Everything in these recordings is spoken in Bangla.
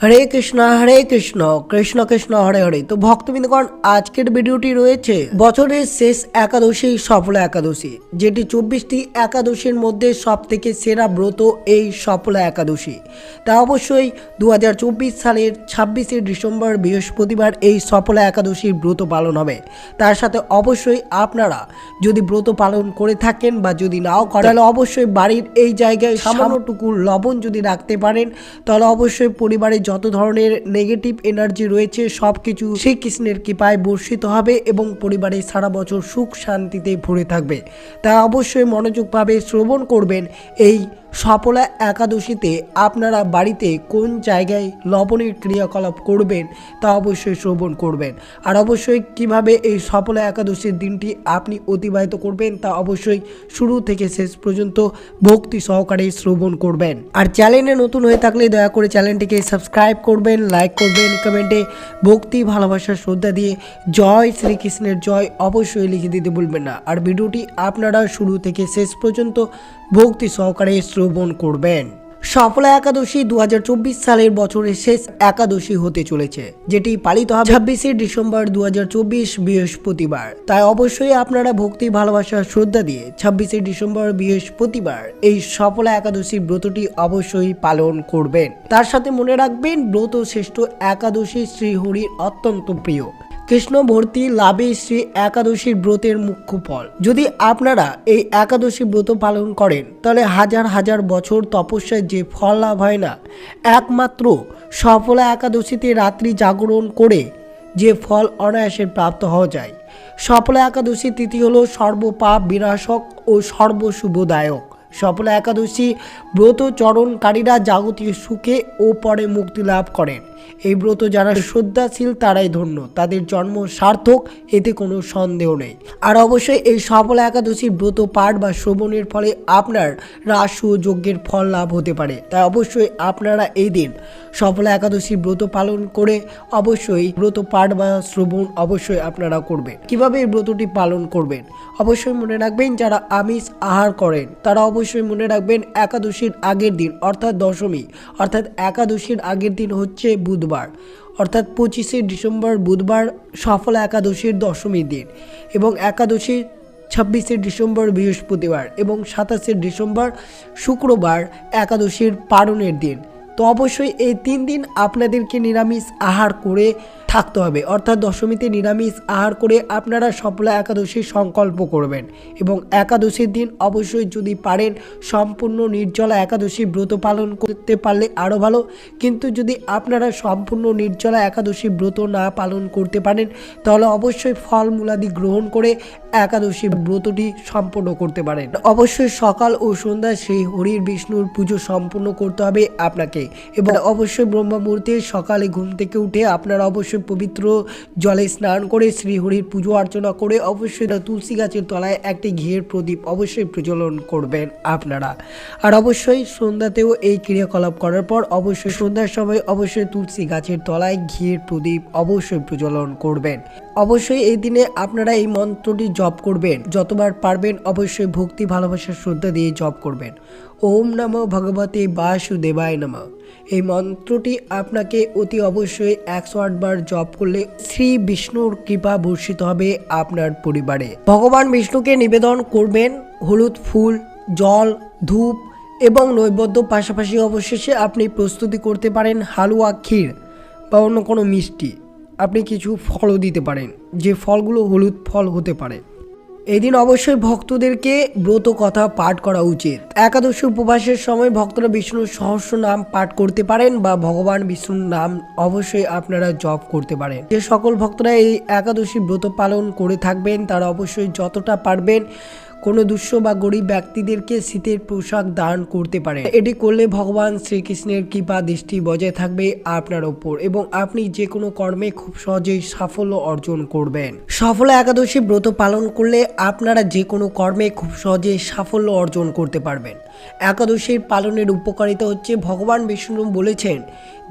হরে কৃষ্ণ হরে কৃষ্ণ কৃষ্ণ কৃষ্ণ, হরে হরে। তো ভক্তবৃন্দগণ, আজকের ভিডিওটি রয়েছে বছরের শেষ একাদশী, সফলা একাদশী, যেটি চব্বিশটি একাদশীর মধ্যে সব থেকে সেরা ব্রত এই সফলা একাদশী। তা অবশ্যই দু হাজার চব্বিশ সালের ছাব্বিশে ডিসেম্বর বৃহস্পতিবার এই সফলা একাদশীর ব্রত পালন হবে। তার সাথে অবশ্যই আপনারা যদি ব্রত পালন করে থাকেন বা যদি নাও করেন, তাহলে অবশ্যই বাড়ির এই জায়গায় সামান্যটুকু লবণ যদি রাখতে পারেন, তাহলে অবশ্যই পরিবারে যত ধরনের নেগেটিভ এনার্জি রয়েছে, সব কিছু শ্রীকৃষ্ণের কৃপায় বর্ষিত হবে এবং পরিবারে সারা বছর সুখ শান্তিতে ভরে থাকবে। তা অবশ্যই মনোযোগভাবে শ্রবণ করবেন এই সফলা একাদশীতে আপনারা বাড়িতে কোন জায়গায় লবণের ক্রিয়াকলাপ করবেন তা অবশ্যই শ্রবণ করবেন। আর অবশ্যই কীভাবে এই সফলা একাদশীর দিনটি আপনি অতিবাহিত করবেন তা অবশ্যই শুরু থেকে শেষ পর্যন্ত ভক্তি সহকারে শ্রবণ করবেন। আর চ্যানেলে নতুন হয়ে থাকলে দয়া করে চ্যানেলটিকে সাবস্ক্রাইব করবেন, লাইক করবেন, কমেন্টে ভক্তি, ভালোবাসা, শ্রদ্ধা দিয়ে জয় শ্রীকৃষ্ণের জয় অবশ্যই লিখে দিতে ভুলবেন না। আর ভিডিওটি আপনারা শুরু থেকে শেষ পর্যন্ত ভক্তি সহকারে শ্রবণ করবেন। সফলা একাদশী দুহাজার চব্বিশ সালের বছরের শেষ একাদশী হতে চলেছে, যেটি পালিত হবে ছাব্বিশে ডিসেম্বর দু হাজার চব্বিশ বৃহস্পতিবার। তাই অবশ্যই আপনারা ভক্তি, ভালোবাসা, শ্রদ্ধা দিয়ে ছাব্বিশে ডিসেম্বর বৃহস্পতিবার এই সফলা একাদশীর ব্রতটি অবশ্যই পালন করবেন। তার সাথে মনে রাখবেন, ব্রত শ্রেষ্ঠ একাদশী শ্রীহরির অত্যন্ত প্রিয়। কৃষ্ণ ভর্তি লাভে শ্রী একাদশীর ব্রতের মুখ্য ফল। যদি আপনারা এই একাদশী ব্রত পালন করেন, তাহলে হাজার হাজার বছর তপস্যায় যে ফল লাভ হয় না, একমাত্র সফলা একাদশীতে রাত্রি জাগরণ করে যে ফল অনায়াসে প্রাপ্ত হওয়া যায়। সফলা একাদশী তিথি হল সর্বপাপ বিনাশক ও সর্বশুভদায়ক। সফলা একাদশী ব্রত চরণকারীরা জাগতিক সুখে ও পরে মুক্তি লাভ করেন। এই ব্রত যারা শ্রদ্ধাশীল, তারাই ধন্য। তাদের জন্ম সার্থক, এতে কোনো সন্দেহ নেই। আর অবশ্যই এই সফলা একাদশীর ব্রত পাঠ বা শ্রবণের ফলে আপনার রাসু যজ্ঞের ফল লাভ হতে পারে। তাই অবশ্যই আপনারা এই দিন সফলা একাদশীর ব্রত পালন করে অবশ্যই ব্রত পাঠ বা শ্রবণ অবশ্যই আপনারা করবেন। কীভাবে এই ব্রতটি পালন করবেন? অবশ্যই মনে রাখবেন, যারা আমিষ আহার করেন, তারা অবশ্যই মনে রাখবেন, একাদশীর আগের দিন, অর্থাৎ দশমী, অর্থাৎ একাদশীর আগের দিন হচ্ছে বুধবার, অর্থাৎ পঁচিশে ডিসেম্বর বুধবার সফল একাদশীর দশমী দিন এবং একাদশীর ছাব্বিশে ডিসেম্বর বৃহস্পতিবার এবং সাতাশে ডিসেম্বর শুক্রবার একাদশীর পারণের দিন। তো অবশ্যই এই তিন দিন আপনাদেরকে নিরামিষ আহার করে থাকতে হবে। অর্থাৎ দশমীতে নিরামিষ আহার করে আপনারা সফলা একাদশীর সংকল্প করবেন এবং একাদশীর দিন অবশ্যই যদি পারেন সম্পূর্ণ নির্জলা একাদশী ব্রত পালন করতে পারলে আরও ভালো। কিন্তু যদি আপনারা সম্পূর্ণ নির্জলা একাদশী ব্রত না পালন করতে পারেন, তাহলে অবশ্যই ফলমূলাদি গ্রহণ করে একাদশী ব্রতটি সম্পূর্ণ করতে পারেন। অবশ্যই সকাল ও সন্ধ্যায় সেই হরির বিষ্ণুর পুজো সম্পূর্ণ করতে হবে আপনাকে। এবং অবশ্যই ব্রহ্মা মুহূর্তে সকালে ঘুম থেকে উঠে আপনারা অবশ্যই পবিত্র জলে স্নান করে শ্রীহরির পুজো অর্চনা করে অবশ্যই তুলসী গাছের তলায় একটি ঘিয়ের প্রদীপ অবশ্যই প্রচলন করবেন আপনারা। আর অবশ্যই সন্ধ্যাতেও এই ক্রিয়াকলাপ করার পর অবশ্যই সন্ধ্যার সময় অবশ্যই তুলসী গাছের তলায় ঘিয়ের প্রদীপ অবশ্যই প্রচলন করবেন। অবশ্যই এই দিনে আপনারা এই মন্ত্রটি জপ করবেন। যতবার পারবেন অবশ্যই ভক্তি ভালোবাসা শ্রদ্ধা দিয়ে জপ করবেন। ওম নমঃ ভগবতে বাসুদেবায় নমঃ। এই মন্ত্রটি আপনাকে অতি অবশ্যই একশো আটবার জপ করলে শ্রী বিষ্ণুর কৃপা বর্ষিত হবে আপনার পরিবারে। ভগবান বিষ্ণুকে নিবেদন করবেন, হলুদ ফুল, জল, ধূপ এবং নৈবেদ্য পাশাপাশি অবশেষে আপনি প্রস্তুতি করতে পারেন হালুয়া ক্ষীর বা অন্য কোনো মিষ্টি। আপনি কিছু ফলও দিতে পারেন, যে ফলগুলো হলুদ ফল হতে পারে। এই দিন অবশ্যই ভক্তদেরকে ব্রত কথা পাঠ করা উচিত। একাদশী উপবাসের সময় ভক্তরা বিষ্ণুর সহস্র নাম পাঠ করতে পারেন বা ভগবান বিষ্ণুর নাম অবশ্যই আপনারা জপ করতে পারেন। যে সকল ভক্তরা এই একাদশী ব্রত পালন করে থাকবেন, তারা অবশ্যই যতটা পারবেন কোনো দুঃস্থ বা গরিব ব্যক্তিদেরকে শীতের পোশাক দান করতে পারে। এটি করলে ভগবান শ্রীকৃষ্ণের কৃপা দৃষ্টি বজায় থাকবে আপনার ওপর এবং আপনি যে কোনো কর্মে খুব সহজেই সাফল্য অর্জন করবেন। সফল একাদশী ব্রত পালন করলে আপনারা যে কোনো কর্মে খুব সহজে সাফল্য অর্জন করতে পারবেন। একাদশীর পালনের উপকারিতা হচ্ছে ভগবান বিষ্ণু বলেছেন,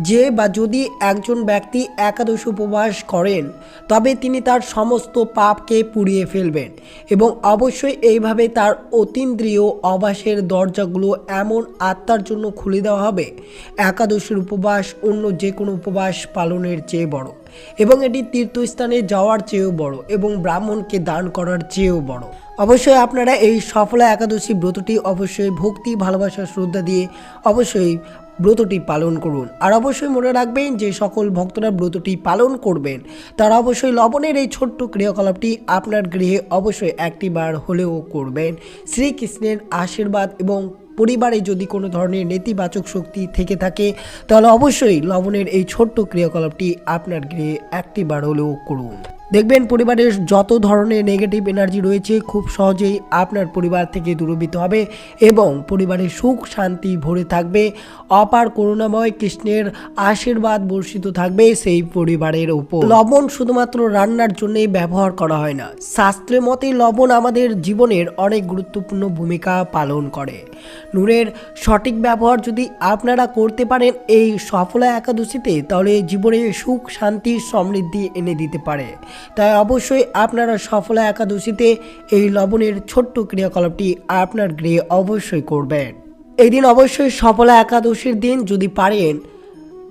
যে বা যদি একজন ব্যক্তি একাদশ উপবাস করেন, তবে তিনি তার সমস্ত পাপকে পুড়িয়ে ফেলবেন এবং অবশ্যই এই এইভাবে তার অতীন্দ্রিয় অবাসের দরজাগুলো এমন আত্মার জন্য খুলে দেওয়া হবে, একাদশীর উপবাস অন্য যে কোনো উপবাস পালনের চেয়ে বড়। এবং এটি তীর্থস্থানে যাওয়ার চেয়েও বড় এবং ব্রাহ্মণকে দান করার চেয়েও বড়। অবশ্যই আপনারা এই সফলা একাদশী ব্রতটি অবশ্যই ভক্তি, ভালোবাসা, শ্রদ্ধা দিয়ে অবশ্যই ব্রতটি পালন করুন। আর অবশ্যই মনে রাখবেন যে সকল ভক্তরা ব্রতটি পালন করবেন। তারা অবশ্যই লবণের এই ছোট্ট ক্রিয়াকলাপটি আপনার গৃহে অবশ্যই একটি বার হলেও করবেন। শ্রীকৃষ্ণের আশীর্বাদ এবং পরিবারে যদি কোনো ধরনের নেতিবাচক শক্তি থেকে থাকে, তাহলে অবশ্যই লবণের এই ছোট্ট ক্রিয়াকলাপটি আপনার গৃহে একটি বার হলেও করুন। দেখবেন পরিবারের যত ধরনের নেগেটিভ এনার্জি রয়েছে, খুব সহজেই আপনার পরিবার থেকে দূরীভূত হবে এবং পরিবারে সুখ শান্তি ভরে থাকবে। অপার করুণাময় কৃষ্ণের আশীর্বাদ বর্ষিত থাকবে সেই পরিবারের উপর। লবণ শুধুমাত্র রান্নার জন্যই ব্যবহার করা হয় না, শাস্ত্রের মতে লবণ আমাদের জীবনের অনেক গুরুত্বপূর্ণ ভূমিকা পালন করে। নুনের সঠিক ব্যবহার যদি আপনারা করতে পারেন এই সফলা একাদশীতে, তাহলে জীবনে সুখ, শান্তি, সমৃদ্ধি এনে দিতে পারে। তাই অবশ্যই আপনারা সফলা একাদশীতে এই লবণের ছোট্ট ক্রিয়াকলাপটি আপনার গৃহে অবশ্যই করবেন। এই দিন অবশ্যই সফলা একাদশীর দিন যদি পারেন,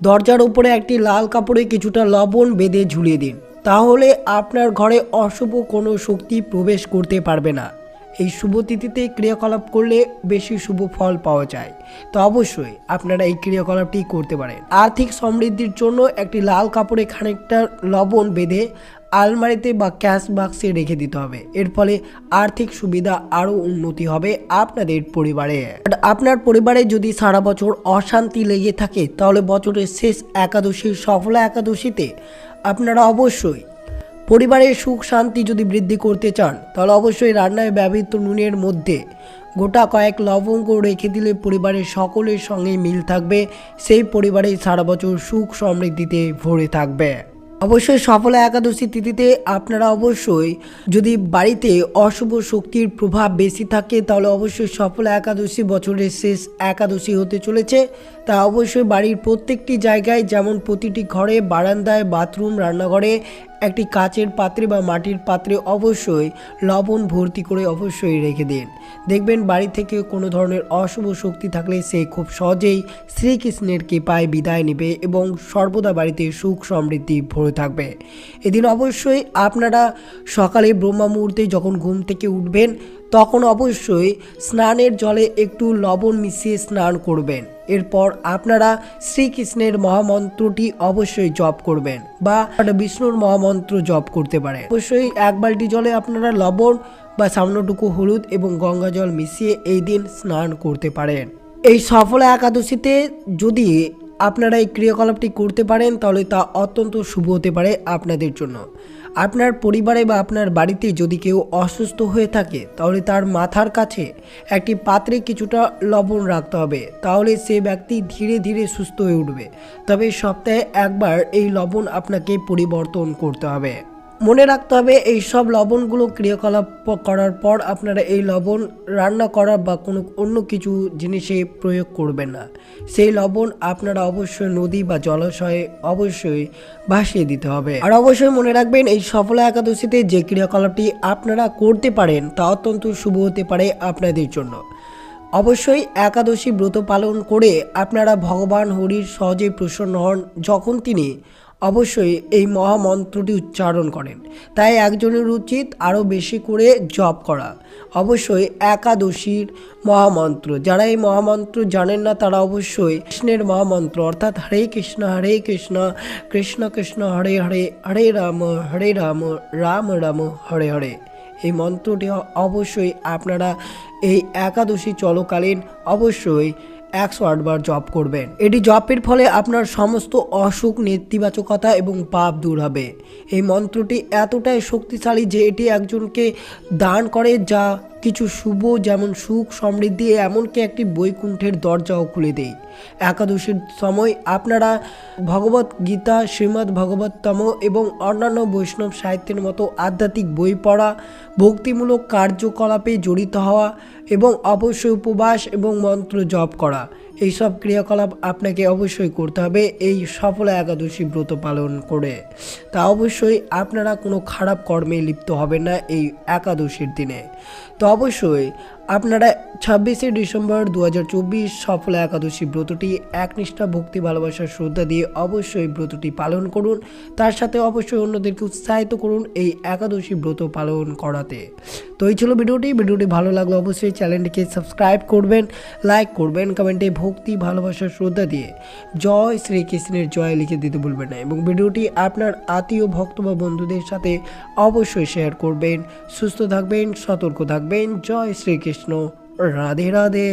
দরজার উপরে একটি লাল কাপড়ে কিছুটা লবণ বেঁধে ঝুলিয়ে দিন। তাহলে আপনার ঘরে অশুভ কোনো শক্তি প্রবেশ করতে পারবে না। এই শুভ তিথিতে ক্রিয়াকলাপ করলে বেশি শুভ ফল পাওয়া যায়। তো অবশ্যই আপনারা এই ক্রিয়াকলাপটি করতে পারেন। আর্থিক সমৃদ্ধির জন্য একটি লাল কাপড়ে খানিকটা লবণ বেঁধে আলমারিতে বা ক্যাশ বাক্সে রেখে দিতে হবে। এর ফলে আর্থিক সুবিধা আরও উন্নতি হবে আপনাদের পরিবারে। আপনার পরিবারে যদি সারা বছর অশান্তি লেগে থাকে, তাহলে বছরের শেষ একাদশী, সফলা একাদশীতে আপনারা অবশ্যই পরিবারের সুখ শান্তি যদি বৃদ্ধি করতে চান, তাহলে অবশ্যই রান্নায় ব্যবহৃত নুনের মধ্যে গোটা কয়েক লবঙ্গ রেখে দিলে পরিবারের সকলের সঙ্গে মিল থাকবে। সেই পরিবারে সারা বছর সুখ সমৃদ্ধিতে ভরে থাকবে। অবশ্যই সফলা একাদশী তিথিতে আপনারা অবশ্যই যদি বাড়িতে অশুভ শক্তির প্রভাব বেশি থাকে, তাহলে অবশ্যই সফলা একাদশী বছরের শেষ একাদশী হতে চলেছে। তা অবশ্যই বাড়ির প্রত্যেকটি জায়গায় যেমন প্রতিটি ঘরে, বারান্দায়, বাথরুম, রান্নাঘরে একটি কাচের পাত্রে বা মাটির পাত্রে অবশ্যই লবণ ভর্তি করে অবশ্যই রেখে দিন। দেখবেন বাড়ি থেকে কোনো ধরনের অশুভ শক্তি থাকলে সে খুব সহজেই শ্রীকৃষ্ণের কৃপায় বিদায় নেবে এবং সর্বদা বাড়িতে সুখ সমৃদ্ধি ভরে থাকবে। এদিন অবশ্যই আপনারা সকালে ব্রহ্মা মুহূর্তে যখন ঘুম থেকে উঠবেন তখন অবশ্যই স্নানের জলে একটু লবণ মিশিয়ে স্নান করবেন। এরপর আপনারা শ্রীকৃষ্ণের মহামন্ত্রটি অবশ্যই জপ করবেন বা বিষ্ণুর মহামন্ত্র জপ করতে পারেন। অবশ্যই এক বালটি জলে আপনারা লবণ বা সামান্যটুকু হলুদ এবং গঙ্গা জল মিশিয়ে এই দিন স্নান করতে পারেন। এই সফল একাদশীতে যদি আপনারা এই ক্রিয়াকলাপটি করতে পারেন, তাহলে তা অত্যন্ত শুভ হতে পারে আপনাদের জন্য। আপনার পরিবারে বা আপনার বাড়িতে যদি কেউ অসুস্থ হয়ে থাকে, তাহলে তার মাথার কাছে একটি পাত্রে কিছুটা লবণ রাখতে হবে। তাহলে সে ব্যক্তি ধীরে ধীরে সুস্থ হয়ে উঠবে। তবে সপ্তাহে একবার এই লবণ আপনাকে পরিবর্তন করতে হবে। মনে রাখতে হবে, এই সব লবণগুলো ক্রিয়াকলাপ করার পর আপনারা এই লবণ রান্না করা বা কোনো অন্য কিছু জিনিসে প্রয়োগ করবেন না। সেই লবণ আপনারা অবশ্যই নদী বা জলাশয়ে অবশ্যই ভাসিয়ে দিতে হবে। আর অবশ্যই মনে রাখবেন, এই সফলা একাদশীতে যে ক্রিয়াকলাপটি আপনারা করতে পারেন তা অত্যন্ত শুভ হতে পারে আপনাদের জন্য। অবশ্যই একাদশী ব্রত পালন করে আপনারা ভগবান হরির সহজে প্রসন্ন হন যখন তিনি অবশ্যই এই মহামন্ত্রটি উচ্চারণ করেন। তাই একজনের উচিত আরও বেশি করে জপ করা। অবশ্যই একাদশীর মহামন্ত্র। যারা এই মহামন্ত্র জানেন না, তারা অবশ্যই কৃষ্ণের মহামন্ত্র, অর্থাৎ হরে কৃষ্ণ হরে কৃষ্ণ কৃষ্ণ কৃষ্ণ, হরে হরে হরে রাম হরে রাম রাম রাম, হরে হরে। এই মন্ত্রটি অবশ্যই আপনারা এই একাদশী চলকালীন অবশ্যই একশো আটবার জপ করবেন। এটি জপের ফলে আপনার সমস্ত অসুখ, নেতিবাচকতা এবং পাপ দূর হবে। এই মন্ত্রটি এতটাই শক্তিশালী যে এটি একজনকে দান করে যা কিছু শুভ, যেমন সুখ, সমৃদ্ধি এমনকি একটি বৈকুণ্ঠের দরজাও খুলে দেয়। একাদশীর সময় আপনারা ভগবত গীতা, শ্রীমদ্ ভগবততম এবং অন্যান্য বৈষ্ণব সাহিত্যের মতো আধ্যাত্মিক বই পড়া, ভক্তিমূলক কার্যকলাপে জড়িত হওয়া এবং অবশ্যই উপবাস এবং মন্ত্র জপ করা। এই সব ক্রিয়াকলাপ আপনাকে অবশ্যই করতে হবে, এই সফলা একাদশী ব্রত পালন করে। তা অবশ্যই আপনারা কোনো খারাপ কর্মে লিপ্ত হবেন না এই একাদশীর দিনে। তো অবশ্যই আপনারা ছাব্বিশে ডিসেম্বর দু সফলা একাদশী ব্রতটি একনিষ্ঠা ভক্তি ভালোবাসার শ্রদ্ধা দিয়ে অবশ্যই ব্রতটি পালন করুন। তার সাথে অবশ্যই অন্যদেরকে উৎসাহিত করুন এই একাদশী ব্রত পালন করাতে। তো এই ছিল ভিডিওটি। ভিডিওটি ভালো লাগলে অবশ্যই চ্যানেলটিকে সাবস্ক্রাইব করবেন, লাইক করবেন, কমেন্টে ভক্তি ভালোবাসার শ্রদ্ধা দিয়ে জয় শ্রীকৃষ্ণের জয় লিখে দিতে ভুলবেন না এবং ভিডিওটি আপনার আত্মীয়, ভক্ত বা বন্ধুদের সাথে অবশ্যই শেয়ার করবেন। সুস্থ থাকবেন, সতর্ক থাকবেন। জয় শ্রীকৃষ্ণ। कृष्णो राधे राधे